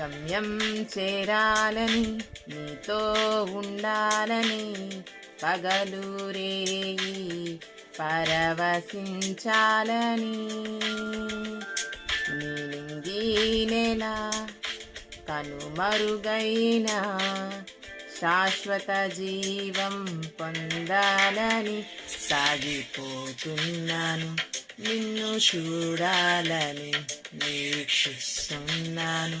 గమ్యం చేరాలని నీతో ఉండాలని పగలు రేయి పరవశించాలని నీలింగి నెల కనుమరుగైన శాశ్వత జీవం పొందాలని సాగిపోతున్నాను. నిన్ను చూడాలని వీక్షిస్తున్నాను.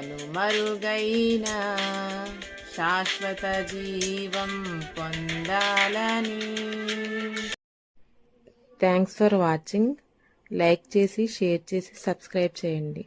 కనుమరుగైన శాశ్వత జీవం పొందాలని. థ్యాంక్స్ ఫర్ వాచింగ్ లైక్ చేసి షేర్ చేసి సబ్స్క్రైబ్ చేయండి.